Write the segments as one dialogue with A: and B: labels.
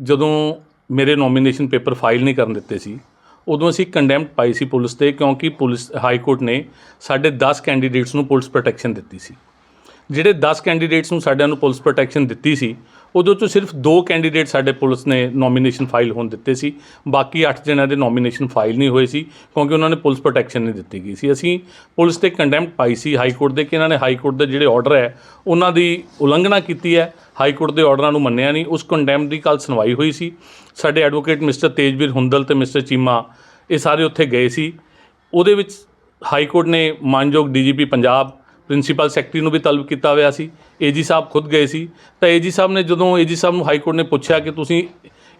A: ਜਦੋਂ ਮੇਰੇ nomination paper file ਨਹੀਂ ਕਰਨ ਦਿੱਤੇ ਸੀ, ਉਦੋਂ ਅਸੀਂ ਕੰਡੈਮਡ ਪਾਈ ਸੀ ਪੁਲਿਸ ਤੇ ਕਿਉਂਕਿ ਪੁਲਿਸ ਹਾਈ ਕੋਰਟ ਨੇ ਸਾਡੇ 10 ਕੈਂਡੀਡੇਟਸ ਨੂੰ ਪੁਲਿਸ ਪ੍ਰੋਟੈਕਸ਼ਨ ਦਿੱਤੀ ਸੀ। ਜਿਹੜੇ 10 ਕੈਂਡੀਡੇਟਸ ਨੂੰ ਸਾਡਿਆਂ ਨੂੰ ਪੁਲਿਸ ਪ੍ਰੋਟੈਕਸ਼ਨ ਦਿੱਤੀ ਸੀ ਉਦੋਂ ਤੋਂ ਸਿਰਫ ਦੋ ਕੈਂਡੀਡੇਟ ਸਾਡੇ ਪੁਲਿਸ ਨੇ ਨੋਮੀਨੇਸ਼ਨ ਫਾਈਲ ਹੋਣ ਦਿੱਤੇ ਸੀ। ਬਾਕੀ 8 ਜਣਿਆਂ ਦੇ ਨੋਮੀਨੇਸ਼ਨ ਫਾਈਲ ਨਹੀਂ ਹੋਏ ਸੀ, ਕਿਉਂਕਿ ਉਹਨਾਂ ਨੇ ਪੁਲਿਸ ਪ੍ਰੋਟੈਕਸ਼ਨ ਨਹੀਂ ਦਿੱਤੀ ਗਈ ਸੀ। ਅਸੀਂ ਪੁਲਿਸ ਤੇ ਕੰਡੈਮਟ ਪਾਈ ਸੀ ਹਾਈ ਕੋਰਟ ਦੇ, ਕਿ ਇਹਨਾਂ ਨੇ ਹਾਈ ਕੋਰਟ ਦੇ ਜਿਹੜੇ ਆਰਡਰ ਹੈ, ਉਹਨਾਂ ਦੀ ਉਲੰਘਣਾ ਕੀਤੀ ਹੈ। ਹਾਈ ਕੋਰਟ ਦੇ ਆਰਡਰਾਂ ਨੂੰ ਮੰਨਿਆ ਨਹੀਂ। ਉਸ ਕੰਡੈਮ ਦੀ ਕੱਲ ਸੁਣਵਾਈ ਹੋਈ ਸੀ। ਸਾਡੇ ਐਡਵੋਕੇਟ ਮਿਸਟਰ ਤੇਜਵੀਰ ਹੁੰਦਲ ਤੇ ਮਿਸਟਰ ਚੀਮਾ, ਇਹ ਸਾਰੇ ਉੱਥੇ ਗਏ ਸੀ। ਉਹਦੇ ਵਿੱਚ ਹਾਈ ਕੋਰਟ ਨੇ ਮਾਨਯੋਗ ਡੀਜੀਪੀ ਪੰਜਾਬ ਪ੍ਰਿੰਸੀਪਲ ਸੈਕਟਰੀ ਨੂੰ ਵੀ ਤਲਬ ਕੀਤਾ ਹੋਇਆ ਸੀ, ਏਜੀ ਸਾਹਿਬ ਖੁਦ ਗਏ ਸੀ। ਤਾਂ ਏਜੀ ਸਾਹਿਬ ਨੇ ਜਦੋਂ ਏਜੀ ਸਾਹਿਬ ਨੂੰ ਹਾਈ ਕੋਰਟ ਨੇ ਪੁੱਛਿਆ ਕਿ ਤੁਸੀਂ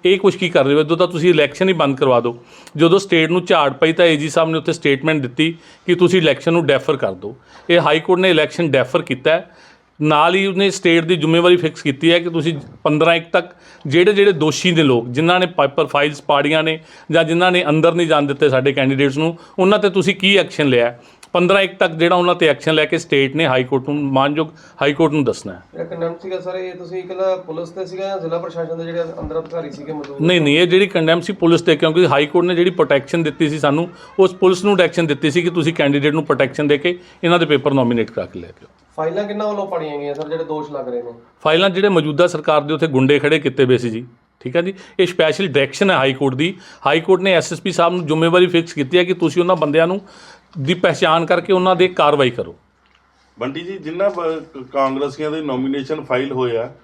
A: ਇਹ ਕੁਛ ਕੀ ਕਰ ਰਹੇ ਹੋ, ਜਦੋਂ ਤਾਂ ਤੁਸੀਂ ਇਲੈਕਸ਼ਨ ਹੀ ਬੰਦ ਕਰਵਾ ਦਿਓ, ਜਦੋਂ ਸਟੇਟ ਨੂੰ ਝਾੜ ਪਈ ਤਾਂ ਏਜੀ ਸਾਹਿਬ ਨੇ ਉੱਥੇ ਸਟੇਟਮੈਂਟ ਦਿੱਤੀ ਕਿ ਤੁਸੀਂ ਇਲੈਕਸ਼ਨ ਨੂੰ ਡੈਫਰ ਕਰ ਦਿਓ। ਇਹ ਹਾਈ ਕੋਰਟ ਨੇ ਇਲੈਕਸ਼ਨ ਡੈਫਰ ਕੀਤਾ ਹੈ। ਨਾਲ ਹੀ ਉਹਨੇ ਸਟੇਟ ਦੀ ਜ਼ਿੰਮੇਵਾਰੀ ਫਿਕਸ ਕੀਤੀ ਹੈ ਕਿ ਤੁਸੀਂ 15 ਇੱਕ ਤੱਕ ਜਿਹੜੇ ਜਿਹੜੇ ਦੋਸ਼ੀ ਦੇ ਲੋਕ, ਜਿਨ੍ਹਾਂ ਨੇ ਪੇਪਰ ਫਾਈਲਸ ਪਾੜੀਆਂ ਨੇ ਜਾਂ ਜਿਨ੍ਹਾਂ ਨੇ ਅੰਦਰ ਨਹੀਂ ਜਾਣ ਦਿੱਤੇ ਸਾਡੇ ਕੈਂਡੀਡੇਟਸ ਨੂੰ, ਉਹਨਾਂ ਤੇ ਤੁਸੀਂ ਕੀ ਐਕਸ਼ਨ ਲਿਆ 15 ਇੱਕ ਤੱਕ ਜਿਹੜਾ ਉਹਨਾਂ ਤੇ ਐਕਸ਼ਨ ਲੈ ਕੇ ਸਟੇਟ ਨੇ ਹਾਈ ਕੋਰਟ ਨੂੰ ਮਾਨਯੋਗ ਹਾਈ ਕੋਰਟ ਨੂੰ ਦੱਸਣਾ ਹੈ।
B: ਜਿਹੜਾ ਕੰਡੈਮ ਸੀਗਾ ਸਰ ਇਹ ਤੁਸੀਂ ਇਕੱਲਾ ਪੁਲਿਸ ਤੇ ਸੀਗਾ ਜਾਂ ਜ਼ਿਲ੍ਹਾ ਪ੍ਰਸ਼ਾਸਨ ਦੇ ਜਿਹੜੇ ਅੰਦਰ ਅਧਿਕਾਰੀ ਸੀਗੇ ਮੌਜੂਦ?
A: ਨਹੀਂ ਨਹੀਂ ਇਹ ਜਿਹੜੀ ਕੰਡੈਮ ਸੀ ਪੁਲਿਸ ਤੇ ਕਿਉਂਕਿ ਹਾਈ ਕੋਰਟ ਨੇ ਜਿਹੜੀ ਪ੍ਰੋਟੈਕਸ਼ਨ ਦਿੱਤੀ ਸੀ ਸਾਨੂੰ ਉਸ ਪੁਲਿਸ ਨੂੰ ਡਾਇਰੈਕਸ਼ਨ ਦਿੱਤੀ ਸੀ ਕਿ ਤੁਸੀਂ ਕੈਂਡੀਡੇਟ ਨੂੰ ਪ੍ਰੋਟੈਕਸ਼ਨ ਦੇ ਕੇ ਇਹਨਾਂ ਦੇ ਪੇਪਰ ਨੋਮੀਨੇਟ ਕਰਾ ਕੇ ਲੈ ਕੇ ਆਓ।
B: ਫਾਈਲਾਂ ਕਿੰਨਾ ਵੱਲੋਂ ਪੜੀਆਂ ਗਈਆਂ ਸਰ ਜਿਹੜੇ ਦੋਸ਼ ਲੱਗ ਰਹੇ ਨੇ?
A: ਫਾਈਲਾਂ ਜਿਹੜੇ ਮੌਜੂਦਾ ਸਰਕਾਰ ਦੇ ਉੱਥੇ ਗੁੰਡੇ ਖੜੇ ਕੀਤੇ ਹੋਏ ਸੀ ਜੀ। ਠੀਕ ਹੈ ਜੀ? ਇਹ ਸਪੈਸ਼ਲ ਡਾਇਰੈਕਸ਼ਨ ਹੈ ਹਾਈ ਕੋਰਟ ਦੀ। ਹਾਈ ਕੋਰਟ ਨੇ ਐਸਐਸਪੀ ਸਾਹਿਬ ਨੂੰ ਜ਼ਿੰਮੇਵਾਰੀ ਫਿਕਸ ਕੀਤੀ ਹੈ ਕਿ ਤੁਸੀਂ ਉਹਨਾਂ ਬੰਦਿਆਂ ਨੂੰ ਦੀ ਪਹਿਚਾਣ ਕਰਕੇ ਉਹਨਾਂ ਦੇ ਕਾਰਵਾਈ ਕਰੋ।
C: ਬੰਟੀ ਜੀ ਜਿਨ੍ਹਾਂ ਬ- ਕਾਂਗਰਸੀਆਂ ਦੇ ਨੋਮੀਨੇਸ਼ਨ ਫਾਈਲ ਹੋਇਆ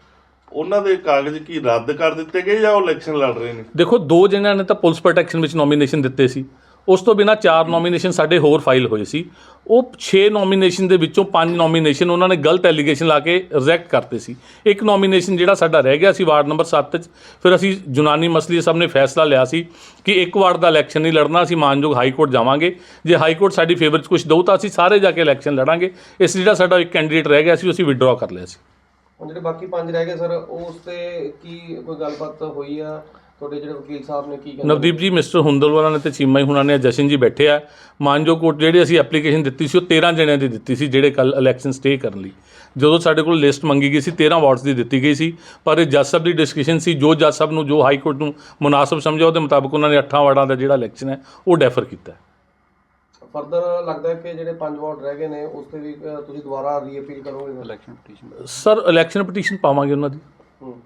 C: ਉਹਨਾਂ ਦੇ ਕਾਗਜ਼ ਕੀ ਰੱਦ ਕਰ ਦਿੱਤੇ ਗਏ ਜਾਂ ਉਹ ਇਲੈਕਸ਼ਨ ਲੜ ਰਹੇ ਨੇ?
A: ਦੇਖੋ ਦੋ ਜਣਿਆਂ ਨੇ ਤਾਂ ਪੁਲਿਸ ਪ੍ਰੋਟੈਕਸ਼ਨ ਵਿੱਚ ਨੋਮੀਨੇਸ਼ਨ ਦਿੱਤੇ ਸੀ। ਉਸ ਤੋਂ ਬਿਨਾ ਚਾਰ ਨੋਮੀਨੇਸ਼ਨ ਸਾਡੇ ਹੋਰ ਫਾਈਲ ਹੋਏ ਸੀ। ਉਹ 6 ਨੋਮੀਨੇਸ਼ਨ ਦੇ ਵਿੱਚੋਂ 5 ਨੋਮੀਨੇਸ਼ਨ ਉਹਨਾਂ ਨੇ ਗਲਤ ਐਲੀਗੇਸ਼ਨ ਲਾ ਕੇ ਰਿਜੈਕਟ ਕਰਤੇ ਸੀ। ਇੱਕ ਨੋਮੀਨੇਸ਼ਨ ਜਿਹੜਾ ਸਾਡਾ ਰਹਿ ਗਿਆ ਸੀ ਵਾਰਡ ਨੰਬਰ 7 'ਚ, ਫਿਰ ਅਸੀਂ ਜੁਨਾਨੀ ਮਸਲੀ ਸਭ ਨੇ ਫੈਸਲਾ ਲਿਆ ਸੀ ਕਿ ਇੱਕ ਵਾਰਡ ਦਾ ਇਲੈਕਸ਼ਨ ਨਹੀਂ ਲੜਨਾ, ਅਸੀਂ ਮਾਨਯੋਗ ਹਾਈ ਕੋਰਟ ਜਾਵਾਂਗੇ। ਜੇ ਹਾਈ ਕੋਰਟ ਸਾਡੀ ਫੇਵਰ 'ਚ ਕੁਝ ਦਊ ਤਾਂ ਅਸੀਂ ਸਾਰੇ ਜਾ ਕੇ ਇਲੈਕਸ਼ਨ ਲੜਾਂਗੇ। ਇਸ ਲਈ ਜਿਹੜਾ ਸਾਡਾ ਇੱਕ ਕੈਂਡੀਡੇਟ ਰਹਿ ਗਿਆ ਸੀ ਅਸੀਂ ਵਿਡਰਾਅ ਕਰ ਲਿਆ ਸੀ।
B: ਹੁਣ ਜਿਹੜੇ ਬਾਕੀ ਪੰਜ ਰਹਿ ਗਏ ਸਰ ਉਸ ਤੇ ਕੀ ਕੋਈ ਗੱਲਬਾਤ ਹੋਈ ਆ? ਤੁਹਾਡੇ ਜਿਹੜੇ ਵਕੀਲ ਸਾਹਿਬ ਨੇ ਕੀ ਕਹਿੰਦੇ
A: ਨਵਦੀਪ ਜੀ ਮਿਸਟਰ ਹੁੰਦਲਵਾਲਾ ਨੇ ਤੇ ਚੀਮਾ ਹੀ ਹੁਣਾਂ ਨੇ ਜਸ਼ਨ ਜੀ ਬੈਠੇ ਆ। ਮਾਨਜੋ ਕੋਰਟ ਜਿਹੜੀ ਅਸੀਂ ਐਪਲੀਕੇਸ਼ਨ ਦਿੱਤੀ ਸੀ ਉਹ 13 ਜਣਿਆਂ ਦੀ ਦਿੱਤੀ ਸੀ ਜਿਹੜੇ ਕੱਲ ਇਲੈਕਸ਼ਨ ਸਟੇ ਕਰਨ ਲਈ। ਜਦੋਂ ਸਾਡੇ ਕੋਲ ਲਿਸਟ ਮੰਗੀ ਗਈ ਸੀ 13 ਵਾਰਡਸ ਦੀ ਦਿੱਤੀ ਗਈ ਸੀ ਪਰ ਇਹ ਜੱਜ ਸਾਹਿਬ ਦੀ ਡਿਸਕਸ਼ਨ ਸੀ ਜੋ ਜੱਜ ਸਾਹਿਬ ਨੂੰ ਜੋ ਹਾਈ ਕੋਰਟ ਨੂੰ ਮੁਨਾਸਬ ਸਮਝਿਆ ਉਹਦੇ ਮੁਤਾਬਕ ਉਹਨਾਂ ਨੇ 8 ਵਾਰਡਾਂ ਦਾ ਜਿਹੜਾ ਇਲੈਕਸ਼ਨ ਹੈ ਉਹ ਡੈਫਰ ਕੀਤਾ
B: ਫਰਦਰ ਲੱਗਦਾ ਹੈ ਕਿ ਜਿਹੜੇ ਪੰਜ ਵਾਰਡ ਰਹਿ ਗਏ ਨੇ ਉਸ ਤੇ ਵੀ ਤੁਸੀਂ ਦੁਬਾਰਾ ਰੀਅਪੀਲ ਕਰੋਗੇ? Election petition
A: sir election petition ਪਾਵਾਂਗੇ ਉਹਨਾਂ ਦੀ।
B: ਹੂੰ।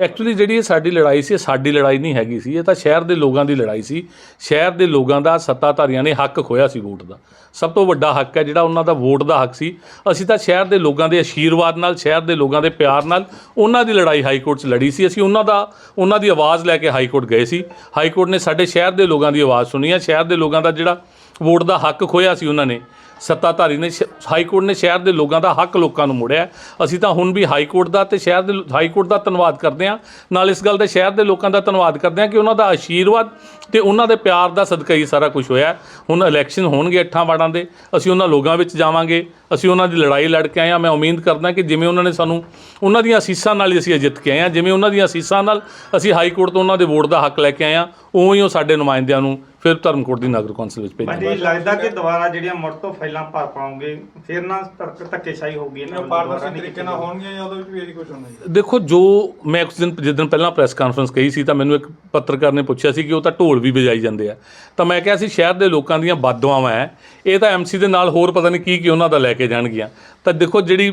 A: ਐਕਚੁਅਲੀ ਜਿਹੜੀ ਇਹ ਸਾਡੀ ਲੜਾਈ ਸੀ, ਇਹ ਸਾਡੀ ਲੜਾਈ ਨਹੀਂ ਹੈਗੀ ਸੀ। ਇਹ ਤਾਂ ਸ਼ਹਿਰ ਦੇ ਲੋਕਾਂ ਦੀ ਲੜਾਈ ਸੀ। ਸ਼ਹਿਰ ਦੇ ਲੋਕਾਂ ਦਾ ਸੱਤਾਧਾਰੀਆਂ ਨੇ ਹੱਕ ਖੋਇਆ ਸੀ ਵੋਟ ਦਾ। ਸਭ ਤੋਂ ਵੱਡਾ ਹੱਕ ਹੈ ਜਿਹੜਾ ਉਹਨਾਂ ਦਾ ਵੋਟ ਦਾ ਹੱਕ ਸੀ। ਅਸੀਂ ਤਾਂ ਸ਼ਹਿਰ ਦੇ ਲੋਕਾਂ ਦੇ ਆਸ਼ੀਰਵਾਦ ਨਾਲ, ਸ਼ਹਿਰ ਦੇ ਲੋਕਾਂ ਦੇ ਪਿਆਰ ਨਾਲ ਉਹਨਾਂ ਦੀ ਲੜਾਈ ਹਾਈ ਕੋਰਟ 'ਚ ਲੜੀ ਸੀ। ਅਸੀਂ ਉਹਨਾਂ ਦਾ, ਉਹਨਾਂ ਦੀ ਆਵਾਜ਼ ਲੈ ਕੇ ਹਾਈ ਕੋਰਟ ਗਏ ਸੀ। ਹਾਈ ਕੋਰਟ ਨੇ ਸਾਡੇ ਸ਼ਹਿਰ ਦੇ ਲੋਕਾਂ ਦੀ ਆਵਾਜ਼ ਸੁਣੀ ਹੈ। ਸ਼ਹਿਰ ਦੇ ਲੋਕਾਂ ਦਾ ਜਿਹੜਾ ਵੋਟ ਦਾ ਹੱਕ ਖੋਇਆ ਸੀ ਉਹਨਾਂ ਨੇ। ਸੱਤਾਧਾਰੀ ਨੇ ਸ਼- ਹਾਈ ਕੋਰਟ ਨੇ ਸ਼ਹਿਰ ਦੇ ਲੋਕਾਂ ਦਾ ਹੱਕ ਲੋਕਾਂ ਨੂੰ ਮੋੜਿਆ। ਅਸੀਂ ਤਾਂ ਹੁਣ ਵੀ ਹਾਈ ਕੋਰਟ ਦਾ ਤੇ ਸ਼ਹਿਰ ਦੇ ਹਾਈ ਕੋਰਟ ਦਾ ਧੰਨਵਾਦ ਕਰਦੇ ਹਾਂ। ਨਾਲ ਇਸ ਗੱਲ ਦਾ ਸ਼ਹਿਰ ਦੇ ਲੋਕਾਂ ਦਾ ਧੰਨਵਾਦ ਕਰਦੇ ਹਾਂ ਕਿ ਉਹਨਾਂ ਦਾ ਆਸ਼ੀਰਵਾਦ ਤੇ ਉਹਨਾਂ ਦੇ ਪਿਆਰ ਦਾ ਸਦਕਾ ਹੀ ਸਾਰਾ ਕੁਝ ਹੋਇਆ। ਹੁਣ ਇਲੈਕਸ਼ਨ ਹੋਣਗੇ ਅੱਠਾਂ ਵਾਰਡਾਂ ਦੇ ਅਸੀਂ ਉਹਨਾਂ ਲੋਕਾਂ ਵਿੱਚ ਜਾਵਾਂਗੇ ਅਸੀਂ ਉਹਨਾਂ ਦੀ ਲੜਾਈ ਲੜ ਕੇ ਆਏ ਹਾਂ। ਮੈਂ ਉਮੀਦ ਕਰਦਾ ਕਿ ਜਿਵੇਂ ਉਹਨਾਂ ਨੇ ਸਾਨੂੰ ਉਹਨਾਂ ਦੀਆਂ ਅਸੀਸਾਂ ਨਾਲ ਹੀ ਅਸੀਂ ਜਿੱਤ ਕੇ ਆਏ ਹਾਂ। ਜਿਵੇਂ ਉਹਨਾਂ ਦੀਆਂ ਅਸੀਸਾਂ ਨਾਲ ਅਸੀਂ ਹਾਈ ਕੋਰਟ ਤੋਂ ਉਹਨਾਂ ਦੇ ਵੋਟ ਦਾ ਹੱਕ ਲੈ ਕੇ ਆਏ ਹਾਂ ਉਵੇਂ ਹੀ ਉਹ ਸਾਡੇ ਨੁਮਾਇੰਦਿਆਂ ਨੂੰ ਫਿਰ ਧਰਮਕੋਟ ਦੀ ਨਗਰ ਕੌਂਸਲ ਵਿੱਚ ਭੇਜਾਂਗੇ।
D: ਹਾਂਜੀ ਲੱਗਦਾ ਕਿ ਦੁਬਾਰਾ ਜਿਹੜੀਆਂ ਮੁੜ ਤੋਂ ਫਾਈਲਾਂ ਭਰ ਪਾਉਂਗੇ ਫਿਰ ਨਾ ਧੱਕ- ਧੱਕੇਸ਼ਾਹੀ ਹੋਊਗੀ ਇਹਨਾਂ
E: ਪਾਰਦਰਸ਼ੀ ਤਰੀਕੇ ਨਾਲ ਹੋਣਗੀਆਂ ਜਾਂ ਉਹਦੇ ਵਿੱਚ ਵੀ ਇਹੀ ਕੁਝ ਹੋਣਾ
A: ਦੇਖੋ ਜੋ ਮੈਂ ਕੁਝ ਦਿਨ ਜਿਸ ਦਿਨ ਪਹਿਲਾਂ ਪ੍ਰੈਸ ਕਾਨਫਰੰਸ ਕਹੀ ਸੀ ਤਾਂ ਮੈਨੂੰ ਇੱਕ ਪੱਤਰਕਾਰ ਨੇ ਪੁੱਛਿਆ ਸੀ ਕਿ ਉਹ ਤਾਂ ਢੋਲ ਵੀ ਵਜਾਈ ਜਾਂਦੇ ਆ। ਤਾਂ ਮੈਂ ਕਿਹਾ ਸੀ ਸ਼ਹਿਰ ਦੇ ਲੋਕਾਂ ਦੀਆਂ ਬਾਦੂਆਵਾਂ ਹੈ ਇਹ ਤਾਂ ਐਮਸੀ ਦੇ ਨਾਲ ਹੋਰ ਪਤਾ ਨਹੀਂ ਕੀ ਕੀ ਉਹਨਾਂ ਦਾ ਲੈ ਕੇ ਜਾਣਗੀਆਂ। ਤਾਂ ਦੇਖੋ ਜਿਹੜੀ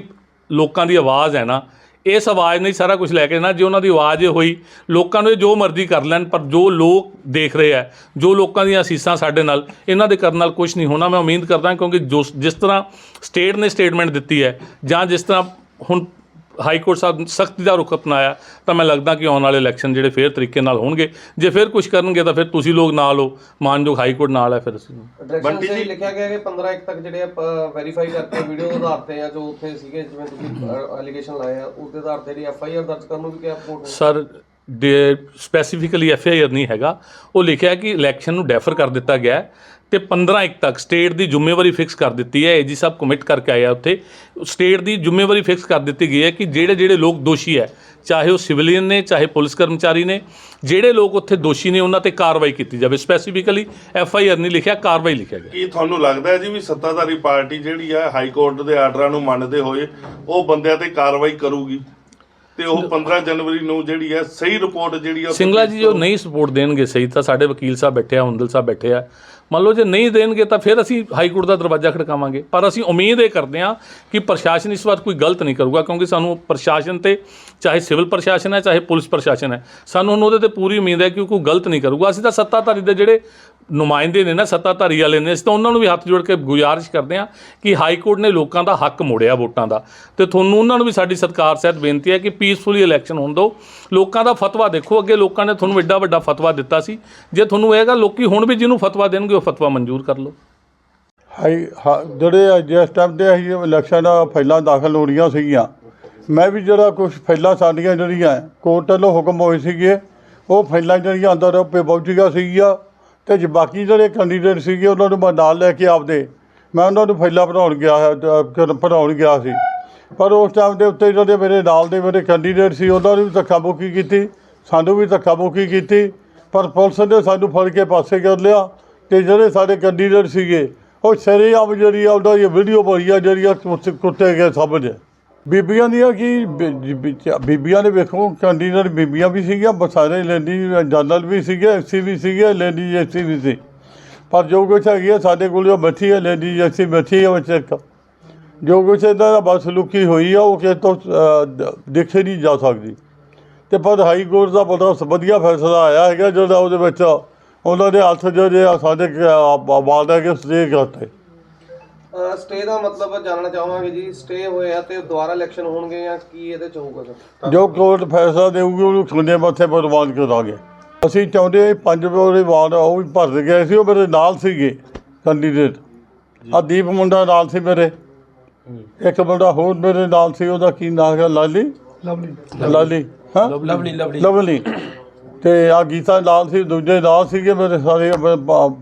A: ਲੋਕਾਂ ਦੀ ਆਵਾਜ਼ ਹੈ ਨਾ, ਇਸ ਆਵਾਜ਼ ਨੇ ਸਾਰਾ ਕੁਝ ਲੈ ਕੇ ਨਾ ਜੇ ਉਹਨਾਂ ਦੀ ਆਵਾਜ਼ ਹੋਈ, ਲੋਕਾਂ ਨੂੰ ਜੋ ਮਰਜ਼ੀ ਕਰ ਲੈਣ, ਪਰ ਜੋ ਲੋਕ ਦੇਖ ਰਹੇ ਆ ਜੋ ਲੋਕਾਂ ਦੀਆਂ ਅਸੀਸਾਂ ਸਾਡੇ ਨਾਲ, ਇਹਨਾਂ ਦੇ ਕਰਨ ਨਾਲ ਕੁਝ ਨਹੀਂ ਹੋਣਾ। ਮੈਂ ਉਮੀਦ ਕਰਦਾ ਕਿਉਂਕਿ ਜੋ ਜਿਸ ਤਰ੍ਹਾਂ ਸਟੇਟ ਨੇ ਸਟੇਟਮੈਂਟ ਦਿੱਤੀ ਹੈ ਜਾਂ ਜਿਸ ਤਰ੍ਹਾਂ ਹੁਣ ਹਾਈ ਕੋਰਟ ਸਾਹਿਬ ਸਖਤੀ ਦਾ ਰੁਖ ਅਪਣਾਇਆ ਤਾਂ ਮੈਂ ਲੱਗਦਾ ਕਿ ਆਉਣ ਵਾਲੇ ਇਲੈਕਸ਼ਨ ਜਿਹੜੇ ਫੇਰ ਤਰੀਕੇ ਨਾਲ ਹੋਣਗੇ। ਜੇ ਫੇਰ ਕੁਝ ਕਰਨਗੇ ਤਾਂ ਫਿਰ ਤੁਸੀਂ ਲੋਕ ਨਾਲ ਹੋ। ਮਾਨਯੋਗ ਹਾਈ ਕੋਰਟ ਨਾਲ ਹੈ ਫਿਰ ਅਸੀਂ।
C: ਬੰਟੀ ਜੀ-
B: ਲਿਖਿਆ ਗਿਆ ਕਿ 15 ਇੱਕ ਤੱਕ ਜਿਹੜੇ ਵੈਰੀਫਾਈ ਕਰਕੇ ਵੀਡੀਓ ਦੇ ਆਧਾਰ ਤੇ ਜਾਂ ਜੋ ਉੱਥੇ ਸੀਗੇ ਜਿਵੇਂ ਤੁਸੀਂ ਐਲੀਗੇਸ਼ਨ ਲਾਏ ਆ ਉਸ ਦੇ ਆਧਾਰ ਤੇ ਜਿਹੜੀ ਐਫ ਆਈ ਆਰ ਦਰਜ ਕਰਨ ਨੂੰ ਵੀ ਕਿਹਾ ਕੋਰਟ ਨੇ।
A: ਸਰ ਦੇ ਸਪੈਸੀਫਿਕਲੀ ਐਫ ਆਈ ਆਰ ਨਹੀਂ ਹੈਗਾ। ਉਹ ਲਿਖਿਆ ਕਿ ਇਲੈਕਸ਼ਨ ਨੂੰ ਡੈਫਰ ਕਰ ਦਿੱਤਾ ਗਿਆ ਹੈ। ਤੇ 15 ਇੱਕ ਤੱਕ ਸਟੇਟ ਦੀ ਜ਼ਿੰਮੇਵਾਰੀ ਫਿਕਸ ਕਰ ਦਿੱਤੀ ਹੈ। ਏਜੀ ਸਾਹਿਬ ਕਮਿਟ ਕਰਕੇ ਆਏ ਆ ਉੱਥੇ। ਸਟੇਟ ਦੀ ਜ਼ਿੰਮੇਵਾਰੀ ਫਿਕਸ ਕਰ ਦਿੱਤੀ ਗਈ ਹੈ ਕਿ ਜਿਹੜੇ ਜਿਹੜੇ ਲੋਕ ਦੋਸ਼ੀ ਹੈ ਚਾਹੇ ਉਹ ਸਿਵਲੀਅਨ ਨੇ ਚਾਹੇ ਪੁਲਿਸ ਕਰਮਚਾਰੀ ਨੇ ਜਿਹੜੇ ਲੋਕ ਉੱਥੇ ਦੋਸ਼ੀ ਨੇ ਉਹਨਾਂ ਤੇ ਕਾਰਵਾਈ ਕੀਤੀ ਜਾਵੇ। ਸਪੈਸੀਫਿਕਲੀ ਐਫ ਆਈ ਆਰ ਨਹੀਂ ਲਿਖਿਆ ਕਾਰਵਾਈ ਲਿਖਿਆ ਗਿਆ।
C: ਕੀ ਤੁਹਾਨੂੰ ਲੱਗਦਾ ਹੈ ਜੀ ਵੀ ਸੱਤਾਧਾਰੀ ਪਾਰਟੀ ਜਿਹੜੀ ਆ ਹਾਈ ਕੋਰਟ ਦੇ ਆਰਡਰਾਂ ਨੂੰ ਮੰਨਦੇ ਹੋਏ ਉਹ ਬੰਦਿਆਂ ਤੇ ਕਾਰਵਾਈ ਕਰੂਗੀ? ਤੇ ਉਹ 15 ਜਨਵਰੀ ਨੂੰ ਜਿਹੜੀ ਹੈ ਸਹੀ ਰਿਪੋਰਟ ਜਿਹੜੀ ਆ
A: ਸਿੰਗਲਾ ਜੀ ਜੋ ਨਹੀਂ ਸਪੋਰਟ ਦੇਣਗੇ ਸਹੀ ਤਾਂ ਸਾਡੇ ਵਕੀਲ ਸਾਹਿਬ ਬੈਠੇ ਆ ਹੁੰਦਲ ਸਾਹਿਬ ਬੈਠੇ ਆ। ਮੰਨ ਲਓ ਜੇ ਨਹੀਂ ਦੇਣਗੇ ਤਾਂ ਫਿਰ ਅਸੀਂ ਹਾਈ ਕੋਰਟ ਦਾ ਦਰਵਾਜ਼ਾ ਖੜਕਾਵਾਂਗੇ। ਪਰ ਅਸੀਂ ਉਮੀਦ ਇਹ ਕਰਦੇ ਹਾਂ ਕਿ ਪ੍ਰਸ਼ਾਸਨ ਇਸ ਵਾਰ ਕੋਈ ਗਲਤ ਨਹੀਂ ਕਰੂਗਾ, ਕਿਉਂਕਿ ਸਾਨੂੰ ਪ੍ਰਸ਼ਾਸਨ ਤੇ ਚਾਹੇ ਸਿਵਲ ਪ੍ਰਸ਼ਾਸਨ ਹੈ, ਚਾਹੇ ਪੁਲਿਸ ਪ੍ਰਸ਼ਾਸਨ ਹੈ, ਸਾਨੂੰ ਹੁਣ ਉਹਦੇ ਤੇ ਪੂਰੀ ਉਮੀਦ ਹੈ ਕਿ ਉਹ ਕੋਈ ਗਲਤ ਨਹੀਂ ਕਰੂਗਾ। ਅਸੀਂ ਤਾਂ ਸੱਤਾਧਾਰੀ ਦੇ ਜਿਹੜੇ ਨੁਮਾਇੰਦੇ ਨੇ ਨਾ ਸੱਤਾਧਾਰੀ ਵਾਲੇ ਨੇ ਅਸੀਂ ਤਾਂ ਉਹਨਾਂ ਨੂੰ ਵੀ ਹੱਥ ਜੋੜ ਕੇ ਗੁਜ਼ਾਰਿਸ਼ ਕਰਦੇ ਹਾਂ ਕਿ ਹਾਈ ਕੋਰਟ ਨੇ ਲੋਕਾਂ ਦਾ ਹੱਕ ਮੋੜਿਆ ਵੋਟਾਂ ਦਾ। ਤੇ ਤੁਹਾਨੂੰ ਉਹਨਾਂ ਨੂੰ ਵੀ ਸਾਡੀ ਸਤਿਕਾਰ ਸਹਿਤ ਬੇਨਤੀ ਹੈ ਕਿ ਪੀਸਫੁਲੀ ਇਲੈਕਸ਼ਨ ਹੋਣ ਦਿਓ ਲੋਕਾਂ ਦਾ ਫਤਵਾ ਦੇਖੋ ਅੱਗੇ ਲੋਕਾਂ ਨੇ ਤੁਹਾਨੂੰ ਐਡਾ ਵੱਡਾ ਫਤਵਾ ਦਿੱਤਾ ਸੀ। ਜੇ ਤੁਹਾਨੂੰ ਇਹ ਹੈਗਾ ਲੋਕੀ ਹੁਣ ਵੀ ਜਿਹਨੂੰ ਫਤਵਾ ਦੇਣਗੇ ਉਹ ਫਤਵਾ ਮਨਜ਼ੂਰ ਕਰ ਲਓ।
F: ਹਾਈ ਹਾਂ, ਜਿਹੜੇ ਜਿਸ ਟਾਈਮ ਤੇ ਅਸੀਂ ਇਲੈਕਸ਼ਨ ਫਾਈਲਾਂ ਦਾਖਲ ਹੋ ਰਹੀਆਂ ਸੀਗੀਆਂ ਮੈਂ ਵੀ ਜਿਹੜਾ ਕੁਝ ਫਾਈਲਾਂ ਸਾਡੀਆਂ ਜਿਹੜੀਆਂ ਕੋਰਟ ਵੱਲੋਂ ਹੁਕਮ ਹੋਏ ਸੀਗੇ ਉਹ ਫਾਈਲਾਂ ਜਿਹੜੀਆਂ ਅੰਦਰ ਪੇ ਪਹੁੰਚੀਆਂ ਸੀਗੀਆਂ। ਤੇ ਜੇ ਬਾਕੀ ਜਿਹੜੇ ਕੈਂਡੀਡੇਟ ਸੀਗੇ ਉਹਨਾਂ ਨੂੰ ਮੈਂ ਨਾਲ ਲੈ ਕੇ ਆਪਦੇ, ਮੈਂ ਉਹਨਾਂ ਨੂੰ ਫੈਲਾਂ ਭਰਾਉਣ ਗਿਆ ਹੈ ਭਰਾਉਣ ਗਿਆ ਸੀ। ਪਰ ਉਸ ਟਾਈਮ ਦੇ ਉੱਤੇ ਜਿਹੜੇ ਮੇਰੇ ਨਾਲ ਦੇ ਮੇਰੇ ਕੈਂਡੀਡੇਟ ਸੀ, ਉਹਨਾਂ ਨੂੰ ਵੀ ਧੱਕਾ ਮੁੱਕੀ ਕੀਤੀ, ਸਾਨੂੰ ਵੀ ਧੱਕਾ ਮੁੱਕੀ ਕੀਤੀ, ਪਰ ਪੁਲਿਸ ਨੇ ਸਾਨੂੰ ਫੜ ਕੇ ਪਾਸੇ ਕਰ ਲਿਆ ਤੇ ਜਿਹੜੇ ਸਾਡੇ ਕੈਂਡੀਡੇਟ ਸੀਗੇ, ਉਹ ਸ਼ਰੇਆਮ ਜਿਹੜੀ ਆ ਉਹਦਾ ਇਹ ਵੀਡੀਓ ਬਣੀ ਆ ਜਿਹੜੀ ਆ ਕੁੱਤੇ ਕੁੱਤੇ ਗਏ ਸਾਹਮਣੇ ਬੀਬੀਆਂ ਦੀਆਂ ਕੀ ਬੀ- ਬੀਬੀਆਂ ਦੇ ਵੇਖੋ ਕੈਂਡੀਡੇਟ ਬੀਬੀਆਂ ਵੀ ਸੀਗੀਆਂ ਬ- ਸਾਰੇ ਲੈਂਦੀ ਜਨਰਲ ਵੀ ਸੀਗੇ ਐਸਸੀ ਵੀ ਸੀਗੇ, ਲੈਂਦੀ ਐਸਸੀ ਵੀ ਸੀ। ਪਰ ਜੋ ਕੁਛ ਹੈਗੀ ਆ, ਸਾਡੇ ਕੋਲ ਜੋ ਬੈਠੀ ਹੈ ਲੈਂਦੀ ਐਸਸੀ ਬੈਠੀ ਹੈ ਵਿੱਚ ਇੱਕ। ਜੋ ਕੁਛ ਇਹਦਾ ਦਾ ਬਸਲੂਕੀ ਹੋਈ ਆ, ਉਹ ਕਿਸੇ ਤੋਂ ਦੇਖੇ ਨਹੀਂ ਜਾ ਸਕਦੀ। ਤੇ ਪਰ ਹਾਈ ਕੋਰਟ ਦਾ ਬੜਾ ਵਧੀਆ ਫੈਸਲਾ ਆਇਆ ਹੈਗਾ ਜਿਹੜਾ ਉਹਦੇ ਵਿੱਚ, ਉਹਨਾਂ ਦੇ ਹੱਥ ਜਿਹੜੇ ਆ, ਸਾਡੇ ਬਾਲ ਹੈ ਸਟੇ ਕਰਤੇ।
B: ਸਟੇ ਦਾ ਮਤਲਬ ਜਾਣਨਾ ਚਾਹਾਂਗੇ ਜੀ ਸਟੇ ਹੋਏ ਆ ਤੇ ਦੁਬਾਰਾ ਇਲੈਕਸ਼ਨ ਹੋਣਗੇ ਜਾਂ ਕੀ ਇਹਦੇ ਚ ਹੋਊਗਾ ਸਰ
F: ਜੋ ਕੋਰਟ ਫੈਸਲਾ ਦੇਊਗੀ ਉਹਨੂੰ ਖੁੱਲੇ ਮੱਥੇ ਪ੍ਰਵਾਨ ਕਰਾਂਗੇ ਅਸੀਂ ਚਾਹੁੰਦੇ ਪੰਜ ਵਾਲੇ ਵਾਰਡ ਉਹ ਵੀ ਭਰ ਗਏ ਸੀ ਉਹ ਮੇਰੇ ਨਾਲ ਸੀਗੇ ਕੈਂਡੀਡੇਟ ਆ ਦੀਪ ਮੁੰਡਾ ਨਾਲ ਸੀ ਮੇਰੇ। ਇੱਕ ਮੁੰਡਾ ਹੋਰ ਮੇਰੇ ਨਾਲ ਸੀ ਉਹਦਾ ਕੀ ਨਾਮ ਹੈ ਲਾਲੀ? ਲਵਲੀ। ਲਾਲੀ ਹਾਂ? ਲਵਲੀ ਲਵਲੀ। ਲਵਲੀ। ਤੇ ਆ ਗੀਤਾ ਨਾਲ ਸੀ ਦੂਜੇ ਨਾਲ ਸੀਗੇ ਮੇਰੇ ਸਾਰੇ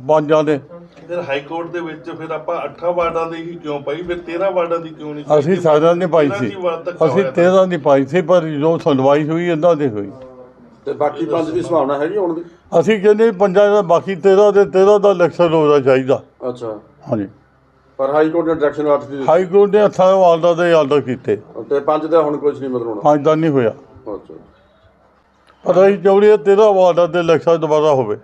F: ਪੰਜਾਂ ਦੇ।
C: ਫਿਰ ਹਾਈ ਕੋਰਟ ਦੇ ਵਿੱਚ ਫਿਰ ਆਪਾਂ 8 ਵਾਰਡਾਂ ਦੀ ਹੀ ਕਿਉਂ ਪਾਈ? ਫਿਰ 13 ਵਾਰਡਾਂ ਦੀ ਕਿਉਂ ਨਹੀਂ
F: ਅਸੀਂ ਸਾਰਿਆਂ ਨੇ ਪਾਈ ਸੀ। ਅਸੀਂ
C: ਹੋਇਆ।
F: 13 ਦੀ ਪਾਈ ਸੀ ਪਰ ਜੋ ਸੁਣਵਾਈ ਹੋਈ ਇਹਨਾਂ ਦੀ ਹੋਈ।
G: ਤੇ ਬਾਕੀ ਪੰਜ ਦੀ ਸੰਭਾਵਨਾ ਹੈਗੀ ਹੋਣ ਦੀ
F: ਅਸੀਂ ਕਹਿੰਦੇ ਪੰਜਾਂ ਦਾ ਬਾਕੀ 13 ਦੇ 13 ਦਾ ਇਲੈਕਸ਼ਨ ਹੋਣਾ ਚਾਹੀਦਾ।
G: ਅੱਛਾ।
F: ਹਾਂਜੀ।
G: ਪਰ ਹਾਈ ਕੋਰਟ ਨੇ ਡਾਇਰੈਕਸ਼ਨ ਅੱਠ ਦੀ
F: ਹਾਈ ਕੋਰਟ ਨੇ ਹੱਥਾਂ ਵਾਲਦਾ ਦੇ ਆਰਡਰ ਕੀਤੇ।
G: ਦਿੱਤੀ ਤੇ ਪੰਜ ਦਾ ਹੁਣ ਕੁਝ ਨਹੀਂ ਮਤਲਬ ਹੋਣਾ
F: ਪੰਜ ਦਾ ਨਹੀਂ ਹੋਇਆ।
G: ਅੱਛਾ।
F: ਪਰ ਅਸੀਂ ਚਾਹੁੰਦੇ ਹਾਂ 13 ਵਾਰਡਾਂ ਦੇ ਇਲੈਕਸ਼ਨ ਦੁਬਾਰਾ ਹੋਵੇ।